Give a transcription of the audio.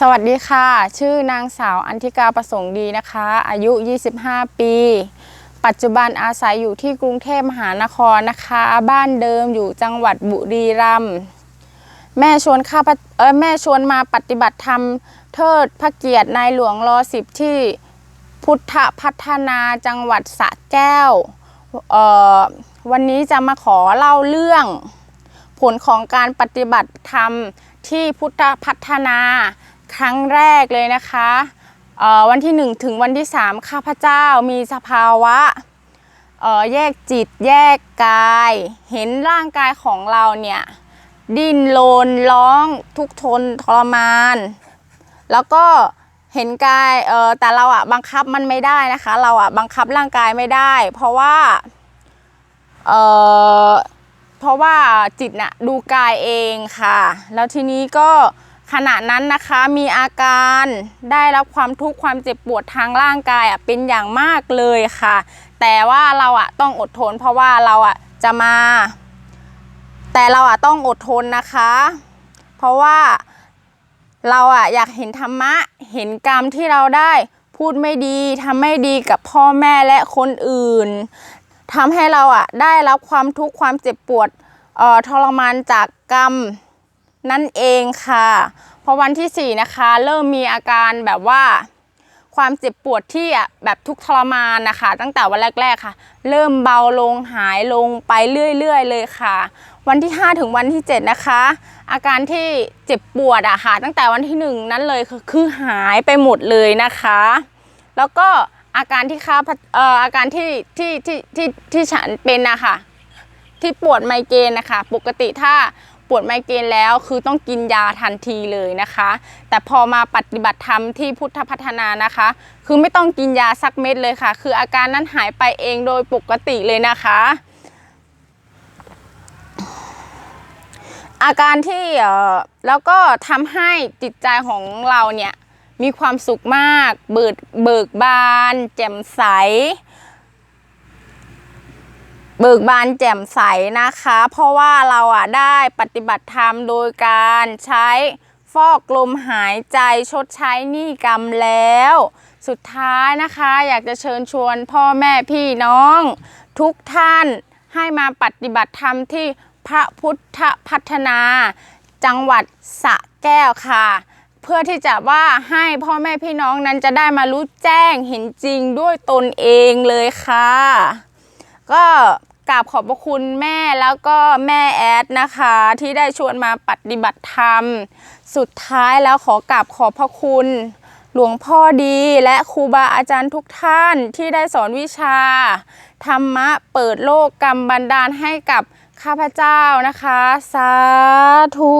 สวัสดีค่ะ ชื่อนางสาวอันธิกาประสงค์ดีนะคะ อายุ 25 ปี ปัจจุบันอาศัยอยู่ที่กรุงเทพมหานครนะคะ บ้านเดิมอยู่จังหวัดบุรีรัมย์แม่ชวนข้าเออแม่ชวนมาปฏิบัติธรรมเทิดพระเกียรติในหลวงรอสิบที่พุทธพัฒนาจังหวัดสระแก้ววันนี้จะมาขอเล่าเรื่อง ผลของการปฏิบัติธรรมที่พุทธพัฒนา ครั้งแรกเลยนะคะวันที่ 1 ถึงวันที่ 3 ข้าพเจ้ามีสภาวะแยกจิตแยกกาย เห็นร่างกายของเราเนี่ยดิ้นโลนร้องทุกทนทรมาน แล้วก็เห็นกายเออแต่เราอะบังคับมันไม่ได้นะคะ เราอะบังคับร่างกายไม่ได้ เพราะว่าเออเพราะว่าจิตน่ะดูกายเองค่ะ แล้วทีนี้ก็ ขณะนั้นนะคะมีอาการได้รับความทุกข์ความเจ็บปวดทางร่างกายอะเป็นอย่างมากเลยค่ะ แต่ว่าเราอะต้องอดทน เพราะว่าเราอะจะมา แต่เราอะต้องอดทนนะคะ เพราะว่าเราอะอยากเห็นธรรมะเห็นกรรมที่เราได้พูดไม่ดีทำไม่ดีกับพ่อแม่และคนอื่นทำให้เราอะได้รับความทุกข์ความเจ็บปวดเอ่อทรมานจากกรรมนั่นเองค่ะ พอวันที่สี่นะคะ เริ่มมีอาการแบบว่าความเจ็บปวดที่แบบทุกข์ทรมานนะคะ ตั้งแต่วันแรก ๆค่ะ เริ่มเบาลงหายลงไปเรื่อยๆ เลยค่ะ วันที่ 5 ถึงวันที่ 7 นะคะ อาการที่เจ็บปวดอะค่ะ ตั้งแต่วันที่ 1 นั้นเลยคือคือหายไปหมดเลยนะคะ แล้วก็อาการที่ข้าพเอ่ออาการที่ที่ที่ที่ที่ฉันเป็นนะคะที่ปวดไมเกรนนะคะ ปกติถ้า วดไมเกรนแล้ว คือต้องกินยาทันทีเลยนะคะ แต่พอมาปฏิบัติธรรมที่พุทธพัฒนานะคะ คือไม่ต้องกินยาสักเม็ดเลยค่ะ คืออาการนั้นหายไปเองโดยปกติเลยนะคะ อาการที่แล้วก็ทำให้จิตใจของเราเนี่ยมีความสุขมาก เบิดเบิกบาน แจ่มใส เบิกบานแจ่มใสนะคะ เพราะว่าเราอะได้ปฏิบัติธรรมโดยการใช้ฟอกลมหายใจชดใช้หนี้กรรมแล้ว สุดท้ายนะคะ อยากจะเชิญชวนพ่อแม่พี่น้อง ทุกท่านให้มาปฏิบัติธรรมที่พระพุทธพัฒนา จังหวัดสะแก้วค่ะ เพื่อที่จะว่าให้พ่อแม่พี่น้องนั้นจะได้มารู้แจ้งเห็นจริงด้วยตนเองเลยค่ะ ก็ กราบขอบพระคุณแม่แล้วก็แม่แอดนะคะ ที่ได้ชวนมาปฏิบัติธรรม สุดท้ายแล้วขอกราบขอบพระคุณ หลวงพ่อดีและครูบาอาจารย์ทุกท่านที่ได้สอนวิชา ธรรมะเปิดโลกกรรมบันดาลให้กับข้าพเจ้านะคะ สาธุ